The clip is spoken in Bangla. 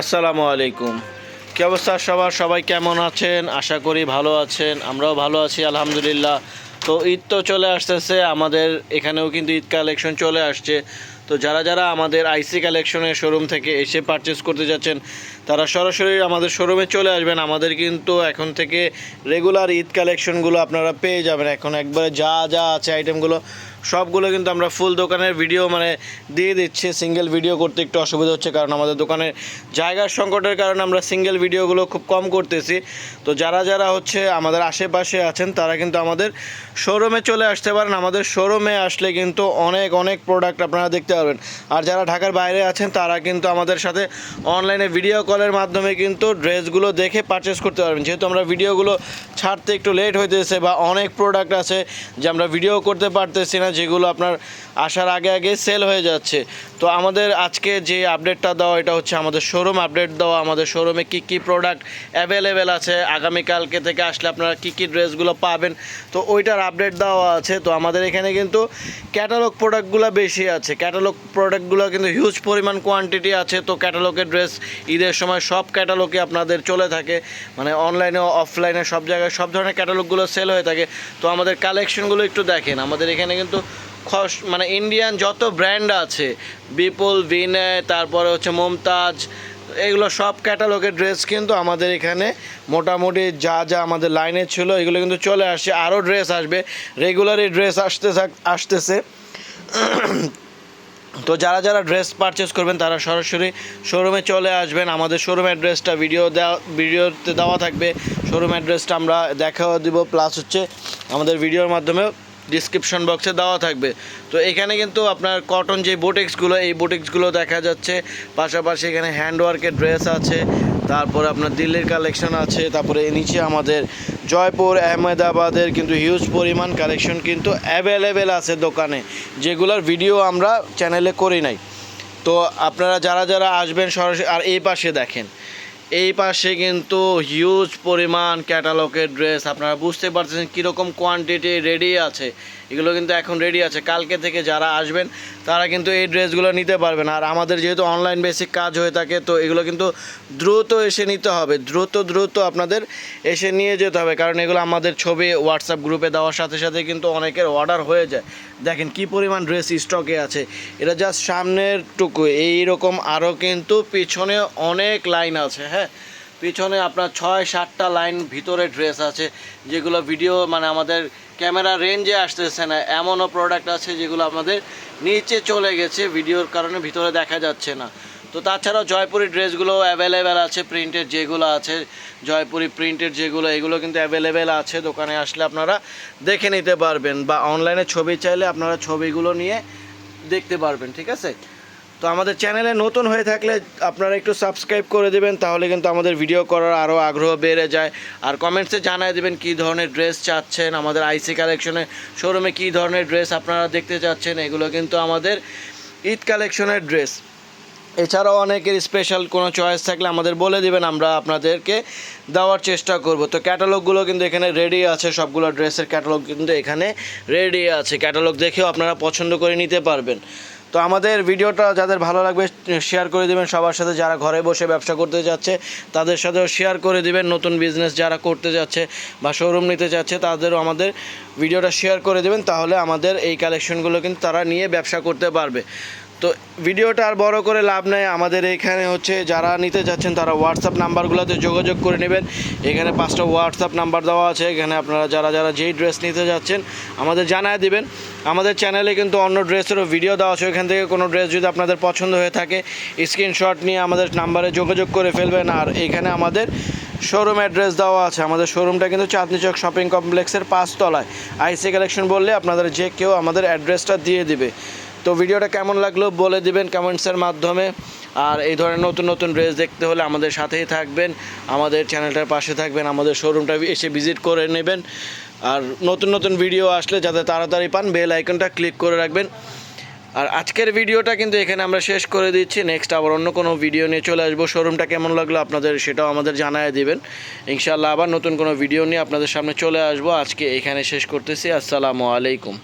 আসসালামু আলাইকুম। কি অবস্থা সবার? সবাই কেমন আছেন? আশা করি ভালো আছেন। আমরাও ভালো আছি, আলহামদুলিল্লাহ। তো ঈদ তো চলে আসতেছে, আমাদের এখানেও কিন্তু ঈদ কালেকশন চলে আসছে। তো যারা যারা আমাদের আইসি কালেকশনের শোরুম থেকে এসে পারচেস করতে যাচ্ছেন, তারা সরাসরি আমাদের শোরুমে চলে আসবেন। আমাদের কিন্তু এখন থেকে রেগুলার ঈদ কালেকশনগুলো আপনারা পেয়ে যাবেন। এখন একবারে যা যা আছে আইটেমগুলো সবগুলো কিন্তু আমরা ফুল দোকানের ভিডিও মানে দিয়ে দিচ্ছি। সিঙ্গেল ভিডিও করতে একটু অসুবিধা হচ্ছে কারণ আমাদের দোকানের জায়গার সংকটের কারণে আমরা সিঙ্গেল ভিডিওগুলো খুব কম করতেছি। তো যারা যারা হচ্ছে আমাদের আশেপাশে আছেন, তারা কিন্তু আমাদের শোরুমে চলে আসতে পারেন। আমাদের শোরুমে আসলে কিন্তু অনেক অনেক প্রোডাক্ট আপনারা দেখতে পারবেন। আর যারা ঢাকার বাইরে আছেন, তারা কিন্তু আমাদের সাথে অনলাইনে ভিডিও কলের মাধ্যমে কিন্তু ড্রেসগুলো দেখে পারচেস করতে পারবেন। যেহেতু আমরা ভিডিওগুলো ছাড়তে একটু লেট হইতেছে বা অনেক প্রোডাক্ট আছে যে আমরা ভিডিও করতে পারতেছি না যেগুলো আপনার আসার আগে আগে সেল হয়ে যাচ্ছে। তো আমাদের আজকে যে আপডেটটা দেওয়া, এটা হচ্ছে আমাদের শোরুম আপডেট দেওয়া। আমাদের শোরুমে কী কী প্রোডাক্ট অ্যাভেলেবেল আছে? আগামীকালকে থেকে আসলে আপনারা কী কী ড্রেসগুলো পাবেন? তো ওইটার আপডেট দেওয়া আছে। তো আমাদের এখানে কিন্তু ক্যাটালগ প্রোডাক্টগুলো বেশি আছে। ক্যাটালগ প্রোডাক্টগুলো কিন্তু হিউজ পরিমাণ কোয়ান্টিটি আছে। তো ক্যাটালগের ড্রেস ঈদের সময় সব ক্যাটালগে আপনাদের চলে থাকে। মানে অনলাইনে অফলাইনে সব জায়গায় সব ধরনের ক্যাটালগুলো সেল হয়ে থাকে। তো আমাদের কালেকশনগুলো একটু দেখেন। আমাদের এখানে কিন্তু মানে ইন্ডিয়ান যত ব্র্যান্ড আছে বিপুল বিনয় তারপরে হচ্ছে মমতাজ এগুলো সব ক্যাটালগের ড্রেস কিন্তু আমাদের এখানে মোটামুটি যা যা আমাদের লাইনে ছিল, এগুলো কিন্তু চলে আসছে। আরও ড্রেস আসবে রেগুলারই ড্রেস আসতে আসতেছে। তো যারা যারা ড্রেস পারচেস করবেন, তারা সরাসরি শোরুমে চলে আসবেন। আমাদের শোরুম অ্যাড্রেসটা ভিডিও দেওয়া ভিডিওতে দেওয়া থাকবে। শোরুম অ্যাড্রেসটা আমরা দেখাও দিব। প্লাস হচ্ছে আমাদের ভিডিওর মাধ্যমে ডিসক্রিপশন বক্সে দেওয়া থাকবে। তো এখানে কিন্তু আপনার কটন যে বোটেক্সগুলো এই বোটেক্সগুলো দেখা যাচ্ছে। পাশাপাশি এখানে হ্যান্ডওয়ার্কের ড্রেস আছে, তারপরে আপনার দিল্লির কালেকশন আছে, তারপরে নিচে আমাদের জয়পুর, আহমেদাবাদের কিন্তু হিউজ পরিমাণ কালেকশন কিন্তু অ্যাভেলেবেল আছে দোকানে, যেগুলোর ভিডিও আমরা চ্যানেলে করি নাই। তো আপনারা যারা যারা আসবেন সরাসরি, আর এই পাশে দেখেন। এই পাশে কিন্তু হিউজ পরিমাণ ক্যাটালগের ড্রেস আপনারা বুঝতে পারছেন কীরকম কোয়ান্টিটি রেডি আছে। এগুলো কিন্তু এখন রেডি আছে। কালকে থেকে যারা আসবেন, তারা কিন্তু এই ড্রেসগুলো নিতে পারবেন। আর আমাদের যেহেতু অনলাইন বেসিক কাজ হয়ে থাকে, তো এগুলো কিন্তু দ্রুত এসে নিতে হবে। দ্রুত দ্রুত আপনাদের এসে নিয়ে যেতে হবে। কারণ এগুলো আমাদের ছবি হোয়াটসঅ্যাপ গ্রুপে দেওয়ার সাথে সাথে কিন্তু অনেকের অর্ডার হয়ে যায়। দেখেন কি পরিমাণ ড্রেস স্টকে আছে। এটা জাস্ট সামনের টুকু। এইরকম আরও কিন্তু পিছনে অনেক লাইন আছে হ্যাঁ? পিছনে আপনার ছয়, সাতটা লাইন ভিতরে ড্রেস আছে, যেগুলো ভিডিও মানে আমাদের ক্যামেরা রেঞ্জে আসতেছে না, এমনও প্রোডাক্ট আছে যেগুলো আমাদের নিচে চলে গেছে ভিডিওর কারণে ভিতরে দেখা যাচ্ছে না। তো তাছাড়াও জয়পুরি ড্রেসগুলো অ্যাভেলেবেল আছে প্রিন্টের যেগুলো আছে, জয়পুরি প্রিন্টের যেগুলো, এগুলো কিন্তু অ্যাভেলেবেল আছে, দোকানে আসলে আপনারা দেখে নিতে পারবেন, বা অনলাইনে ছবি চাইলে আপনারা ছবিগুলো নিয়ে দেখতে পারবেন, ঠিক আছে? তো আমাদের চ্যানেলে নতুন হয়ে থাকলে আপনারা একটু সাবস্ক্রাইব করে দেবেন, তাহলে কিন্তু আমাদের ভিডিও করার আরও আগ্রহ বেড়ে যায়। আর কমেন্টসে জানায় দেবেন কী ধরনের ড্রেস চাচ্ছেন, আমাদের আইসি কালেকশনে শোরুমে কী ধরনের ড্রেস আপনারা দেখতে চাচ্ছেন, এগুলো কিন্তু আমাদের ঈদ কালেকশনের ড্রেস এছাড়াও অনেকের স্পেশাল কোনো চয়েস থাকলে আমাদের বলে দিবেন, আমরা আপনাদেরকে দেওয়ার চেষ্টা করব। তো ক্যাটালগুলো কিন্তু এখানে রেডি আছে, সবগুলো ড্রেসের ক্যাটালগ কিন্তু এখানে রেডি আছে। ক্যাটালগ দেখেও আপনারা পছন্দ করে নিতে পারবেন। তো আমাদের ভিডিওটা যাদের ভালো লাগবে শেয়ার করে দিবেন। সবার সাথে যারা ঘরে বসে ব্যবসা করতে যাচ্ছে, তাদের সাথেও শেয়ার করে দিবেন। নতুন বিজনেস যারা করতে যাচ্ছে বা শোরুম নিতে যাচ্ছে, তাদেরও আমাদের ভিডিওটা শেয়ার করে দেবেন। তাহলে আমাদের এই কালেকশনগুলো কিন্তু তারা নিয়ে ব্যবসা করতে পারবে। তো ভিডিওটা আর বড় করে লাভ নেই। আমাদের এখানে হচ্ছে যারা নিতে যাচ্ছেন তারা হোয়াটসঅ্যাপ নাম্বারগুলোতে যোগাযোগ করে নেবেন। এখানে পাঁচটা হোয়াটসঅ্যাপ নাম্বার দেওয়া আছে। এখানে আপনারা যারা যারা যেই ড্রেস নিতে যাচ্ছেন, আমাদের জানায় দিবেন। আমাদের চ্যানেলে কিন্তু অন্য ড্রেসেরও ভিডিও দেওয়া আছে। ওইখান থেকে কোনো ড্রেস যদি আপনাদের পছন্দ হয়ে থাকে স্ক্রিনশট নিয়ে আমাদের নাম্বারে যোগাযোগ করে ফেলবেন। আর এখানে আমাদের শোরুম অ্যাড্রেস দেওয়া আছে। আমাদের শোরুমটা কিন্তু চাঁদনি চক শপিং কমপ্লেক্সের পাঁচতলায়। আইসি কালেকশন বললে আপনাদের যে কেউ আমাদের অ্যাড্রেসটা দিয়ে দিবে। তো ভিডিওটা কেমন লাগল বলে দিবেন কমেন্টসের মাধ্যমে। আর এই ধরনের নতুন নতুন ড্রেস দেখতে হলে আমাদের সাথেই থাকবেন, আমাদের চ্যানেলটার পাশে থাকবেন, আমাদের শোরুমটা এসে ভিজিট করে নেবেন। আর নতুন নতুন ভিডিও আসলে যাতে তাড়াতাড়ি পান বেল আইকনটা ক্লিক করে রাখবেন। আর আজকের ভিডিওটা কিন্তু এখানে আমরা শেষ করে দিচ্ছি। নেক্সট আবার অন্য কোনো ভিডিও নিয়ে চলে আসব। শোরুমটা কেমন লাগল আপনাদের সেটাও আমাদের জানায় দিবেন। ইনশাআল্লাহ আবার নতুন কোনো ভিডিও নিয়ে আপনাদের সামনে চলে আসব। আজকে এখানে শেষ করতেছি। আসসালামু আলাইকুম।